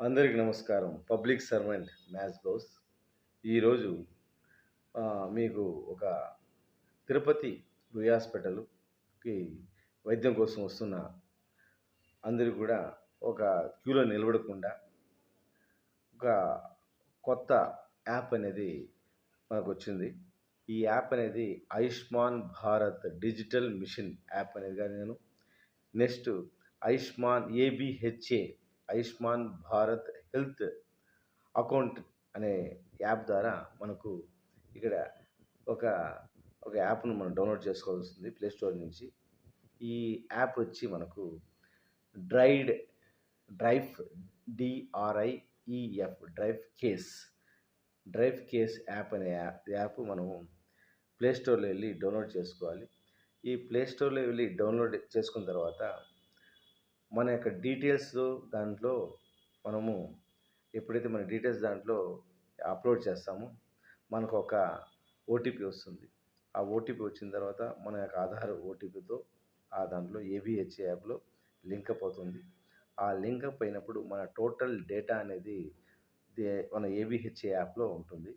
అందరికి నమస్కారం. Public servant maths Ghouse. ఈరోజు మీకు ఒక తిరుపతి రుయ్ హాస్పిటల్కి వైద్యం కోసం వస్తున్న అందరూ కూడా ఒక క్యూలో నిలబడకుండా ఒక కొత్త యాప్ అనేది మనకు వచ్చింది ఈ యాప్ అనేది Ayushman Bharat digital mission app అనేది కానీ నేను. Next Ayushman ABHA Ayushman Bharat health account అనే యాప్ ద్వారా మనకు ఇక్కడ ఒక ఒక యాప్ను మనం డౌన్లోడ్ చేసుకోవాల్సి వస్తుంది ప్లే స్టోర్ నుంచి. ఈ యాప్ వచ్చి మనకు dried drive DRIEF drive case drive case app అనే యాప్ యాప్ మనము ప్లేస్టోర్లో వెళ్ళి డౌన్లోడ్ చేసుకోవాలి. ఈ ప్లేస్టోర్లో వెళ్ళి డౌన్లోడ్ చేసుకున్న తర్వాత మన యొక్క డీటెయిల్స్ దాంట్లో మనము ఎప్పుడైతే మన డీటెయిల్స్ దాంట్లో అప్లోడ్ చేస్తామో మనకు ఒక ఓటీపీ వస్తుంది. ఆ ఓటీపీ వచ్చిన తర్వాత మన యొక్క ఆధార్ ఓటీపీతో ఆ దాంట్లో ఏబిహెచ్ఏ యాప్లో లింక్ అవుతుంది. ఆ లింకప్ అయినప్పుడు మన టోటల్ డేటా అనేది మన ఏబిహెచ్ఏ యాప్లో ఉంటుంది.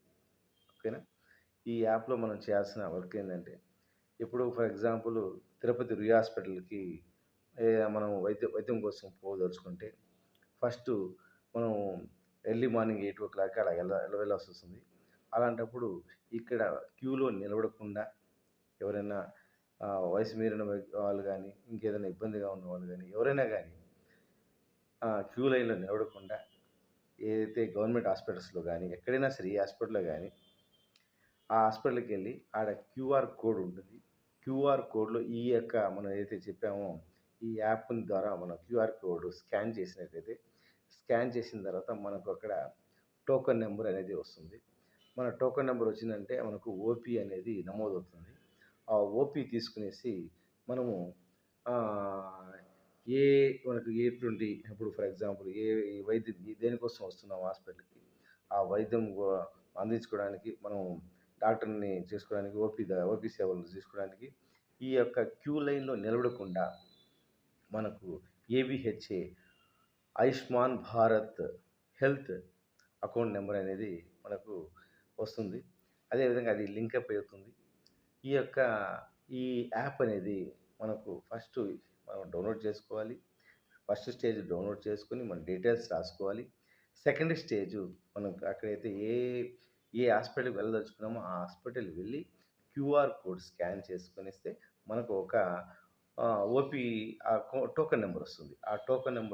ఓకేనా ఈ యాప్లో మనం చేయాల్సిన వర్క్ ఏంటంటే ఇప్పుడు ఫర్ ఎగ్జాంపుల్ తిరుపతి రుయ్ హాస్పిటల్కి మనం వైద్య వైద్యం కోసం పోదలుచుకుంటే ఫస్ట్ మనం early morning eight o'clock అలా వెళ్ళ వెళ్ళాల్సి వస్తుంది. అలాంటప్పుడు ఇక్కడ క్యూలో నిలబడకుండా ఎవరైనా వయసు మీరిన వాళ్ళు కానీ ఇంకేదైనా ఇబ్బందిగా ఉన్న వాళ్ళు కానీ ఎవరైనా కానీ క్యూ లైన్లో నిలబడకుండా ఏదైతే గవర్నమెంట్ హాస్పిటల్స్లో కానీ ఎక్కడైనా సరే ఏ హాస్పిటల్లో కానీ ఆ హాస్పిటల్కి వెళ్ళి ఆడ క్యూఆర్ కోడ్ ఉంటుంది. క్యూఆర్ కోడ్లో ఈ యొక్క మనం ఏదైతే చెప్పామో ఈ యాప్ ద్వారా మనం క్యూఆర్ కోడ్ స్కాన్ చేసినట్లయితే స్కాన్ చేసిన తర్వాత మనకు అక్కడ టోకెన్ నెంబర్ అనేది వస్తుంది. మన టోకెన్ నెంబర్ వచ్చిందంటే మనకు ఓపీ అనేది నమోదవుతుంది. ఆ ఓపీ తీసుకునేసి మనము ఏ మనకు ఎటువంటి ఇప్పుడు ఫర్ ఎగ్జాంపుల్ ఏ వైద్యం దేనికోసం వస్తున్నాం హాస్పిటల్కి? ఆ వైద్యం అందించుకోవడానికి మనం డాక్టర్ని చేసుకోవడానికి ఓపీ ఓపీ సేవలు తీసుకోవడానికి ఈ యొక్క క్యూ లైన్లో నిలబడకుండా మనకు ABHA Ayushman Bharat health account number అనేది మనకు వస్తుంది. అదేవిధంగా అది లింకప్ అవుతుంది. ఈ యొక్క ఈ యాప్ అనేది మనకు ఫస్ట్ మనం డౌన్లోడ్ చేసుకోవాలి. ఫస్ట్ స్టేజ్ డౌన్లోడ్ చేసుకొని మన డీటెయిల్స్ రాసుకోవాలి. సెకండ్ స్టేజ్ మనం అక్కడైతే ఏ ఏ హాస్పిటల్కి వెళ్ళదలుచుకున్నామో ఆ హాస్పిటల్ వెళ్ళి క్యూఆర్ కోడ్ స్కాన్ చేసుకునేస్తే మనకు ఒక ఓపీ టోకెన్ నెంబర్ వస్తుంది. ఆ టోకెన్ నెంబర్